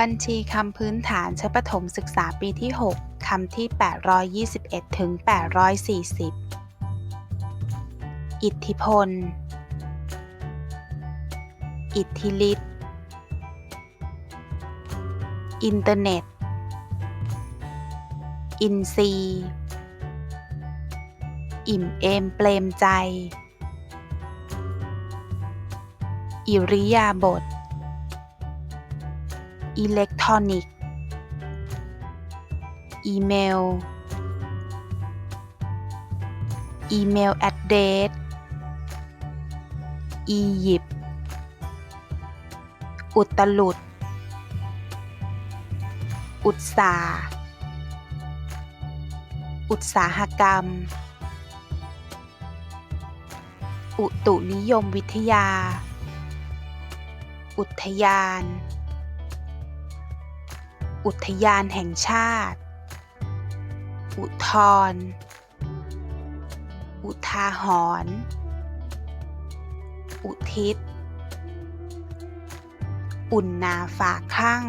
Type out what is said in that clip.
บัญชีคำพื้นฐานชั้นประถมศึกษาปีที่ 6 คำที่ 821 ถึง 840 อิทธิพล อิทธิฤทธิ์ อินเทอร์เน็ต อินทรีอิ่มเอมเปลมใจ อิริยาบถ อิเล็กทรอนิกส์อีเมล อีเมลแอดเดสอียิปต์อุตลุด อุตสาอุตสาหกรรม อุตุนิยมวิทยา อุทยาน อุทยานแห่งชาติ อุทธรอุทาหรณ์อุทิศ อุ่นนาฝากคลั่ง